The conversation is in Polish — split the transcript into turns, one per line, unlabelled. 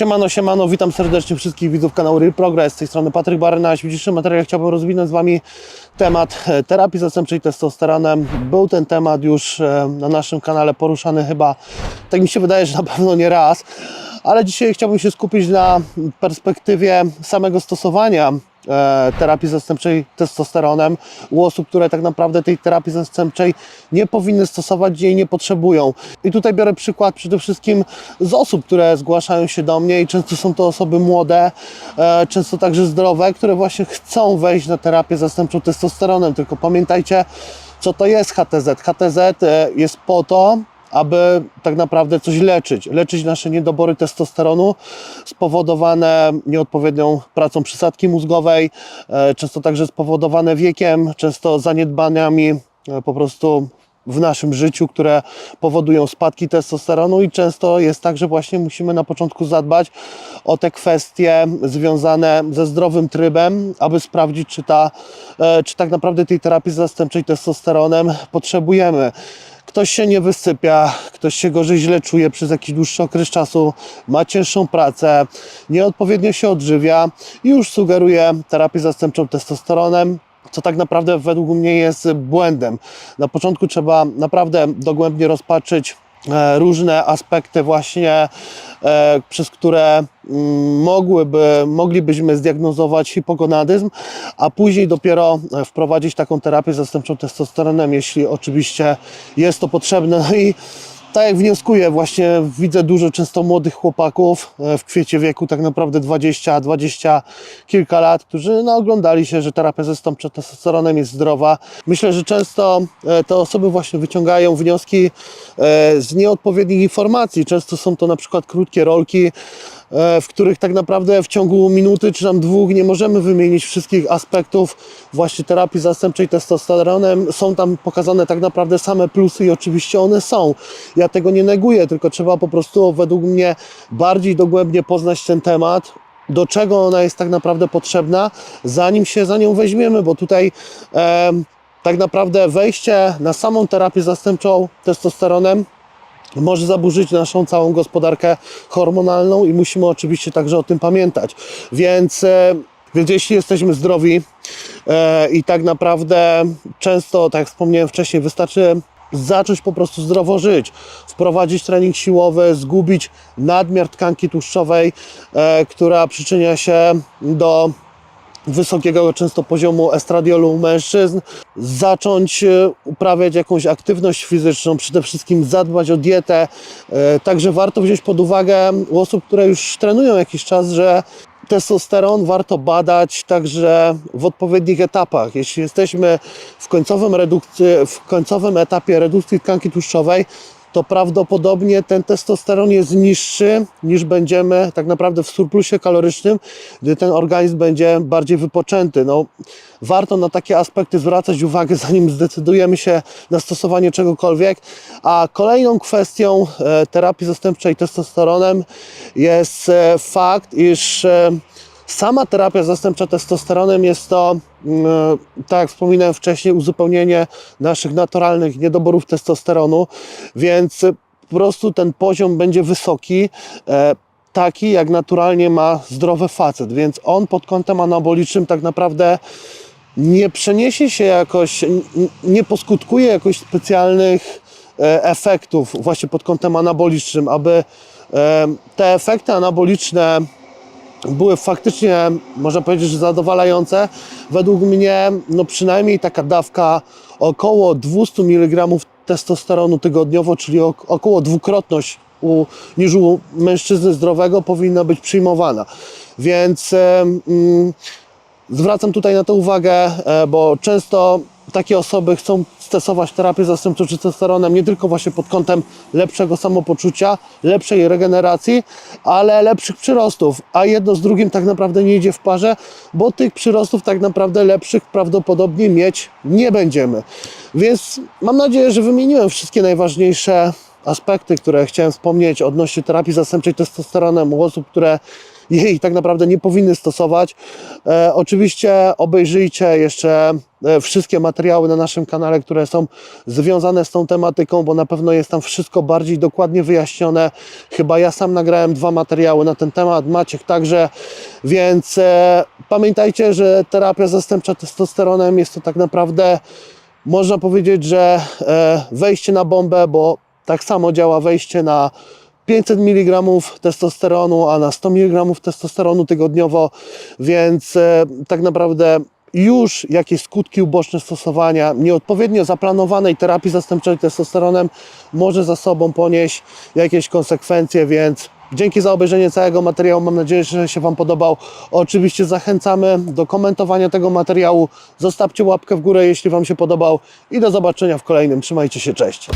Siemano, siemano, witam serdecznie wszystkich widzów kanału Real Progress. Z tej strony Patryk Baryna. W dzisiejszym materiale chciałbym rozwinąć z Wami temat e, terapii zastępczej testosteronem. Był ten temat już e, na naszym kanale poruszany chyba, tak mi się wydaje, że na pewno nie raz, ale dzisiaj chciałbym się skupić na perspektywie samego stosowania terapii zastępczej testosteronem u osób, które tak naprawdę tej terapii zastępczej nie powinny stosować, jej nie potrzebują. I tutaj biorę przykład przede wszystkim z osób, które zgłaszają się do mnie i często są to osoby młode, e, często także zdrowe, które właśnie chcą wejść na terapię zastępczą testosteronem. Tylko pamiętajcie, co to jest HTZ. HTZ e, jest po to, aby tak naprawdę coś leczyć. Leczyć nasze niedobory testosteronu spowodowane nieodpowiednią pracą przysadki mózgowej, e, często także spowodowane wiekiem, często zaniedbaniami e, po prostu w naszym życiu, które powodują spadki testosteronu i często jest tak, że właśnie musimy na początku zadbać o te kwestie związane ze zdrowym trybem, aby sprawdzić, czy, ta, e, czy tak naprawdę tej terapii zastępczej testosteronem potrzebujemy. Ktoś się nie wysypia, ktoś się gorzej źle czuje przez jakiś dłuższy okres czasu, ma cięższą pracę, nieodpowiednio się odżywia i już sugeruje terapię zastępczą testosteronem, co tak naprawdę według mnie jest błędem. Na początku trzeba naprawdę dogłębnie rozpatrzyć różne aspekty właśnie, e, przez które mm, mogłyby, moglibyśmy zdiagnozować hipogonadyzm, a później dopiero e, wprowadzić taką terapię zastępczą testosteronem, jeśli oczywiście jest to potrzebne. No i tak jak wnioskuję, właśnie widzę dużo często młodych chłopaków e, w kwiecie wieku, tak naprawdę 20, 20 kilka lat, którzy no, oglądali się, że terapia zastępcza testosteronem jest zdrowa. Myślę, że często e, te osoby właśnie wyciągają wnioski e, z nieodpowiednich informacji. Często są to na przykład krótkie rolki, w których tak naprawdę w ciągu minuty czy tam dwóch nie możemy wymienić wszystkich aspektów właśnie terapii zastępczej testosteronem. Są tam pokazane tak naprawdę same plusy i oczywiście one są. Ja tego nie neguję, tylko trzeba po prostu według mnie bardziej dogłębnie poznać ten temat, do czego ona jest tak naprawdę potrzebna, zanim się za nią weźmiemy, bo tutaj em, tak naprawdę wejście na samą terapię zastępczą testosteronem może zaburzyć naszą całą gospodarkę hormonalną i musimy oczywiście także o tym pamiętać. Więc, e, więc jeśli jesteśmy zdrowi e, i tak naprawdę często, tak jak wspomniałem wcześniej, wystarczy zacząć po prostu zdrowo żyć, wprowadzić trening siłowy, zgubić nadmiar tkanki tłuszczowej, e, która przyczynia się do wysokiego często poziomu estradiolu u mężczyzn, zacząć e, uprawiać jakąś aktywność fizyczną, przede wszystkim zadbać o dietę. E, Także warto wziąć pod uwagę u osób, które już trenują jakiś czas, że testosteron warto badać także w odpowiednich etapach. Jeśli jesteśmy w końcowym, redukcji, w końcowym etapie redukcji tkanki tłuszczowej, to prawdopodobnie ten testosteron jest niższy niż będziemy tak naprawdę w surplusie kalorycznym, gdy ten organizm będzie bardziej wypoczęty. No, warto na takie aspekty zwracać uwagę, zanim zdecydujemy się na stosowanie czegokolwiek. A kolejną kwestią e, terapii zastępczej testosteronem jest e, fakt, iż e, Sama terapia zastępcza testosteronem jest to, mm, tak jak wspominałem wcześniej, uzupełnienie naszych naturalnych niedoborów testosteronu, więc po prostu ten poziom będzie wysoki, e, taki jak naturalnie ma zdrowy facet, więc on pod kątem anabolicznym tak naprawdę nie przeniesie się jakoś, nie poskutkuje jakoś specjalnych e, efektów właśnie pod kątem anabolicznym, aby e, te efekty anaboliczne były faktycznie, można powiedzieć, że zadowalające. Według mnie, no przynajmniej taka dawka około 200 mg testosteronu tygodniowo, czyli ok- około dwukrotność u, niż u mężczyzny zdrowego powinna być przyjmowana. Więc mm, zwracam tutaj na to uwagę, e, bo często takie osoby chcą stosować terapię zastępczą testosteronem nie tylko właśnie pod kątem lepszego samopoczucia, lepszej regeneracji, ale lepszych przyrostów, a jedno z drugim tak naprawdę nie idzie w parze, bo tych przyrostów tak naprawdę lepszych prawdopodobnie mieć nie będziemy. Więc mam nadzieję, że wymieniłem wszystkie najważniejsze aspekty, które chciałem wspomnieć odnośnie terapii zastępczej testosteronem u osób, które jej tak naprawdę nie powinny stosować. E, oczywiście obejrzyjcie jeszcze e, wszystkie materiały na naszym kanale, które są związane z tą tematyką, bo na pewno jest tam wszystko bardziej dokładnie wyjaśnione. Chyba ja sam nagrałem dwa materiały na ten temat, Maciek także, więc e, pamiętajcie, że terapia zastępcza testosteronem jest to tak naprawdę, można powiedzieć, że e, wejście na bombę, bo tak samo działa wejście na 500 mg testosteronu, a na 100 mg testosteronu tygodniowo, więc e, tak naprawdę już jakieś skutki uboczne stosowania nieodpowiednio zaplanowanej terapii zastępczej testosteronem może za sobą ponieść jakieś konsekwencje, więc dzięki za obejrzenie całego materiału. Mam nadzieję, że się Wam podobał. Oczywiście zachęcamy do komentowania tego materiału. Zostawcie łapkę w górę, jeśli Wam się podobał i do zobaczenia w kolejnym. Trzymajcie się, cześć.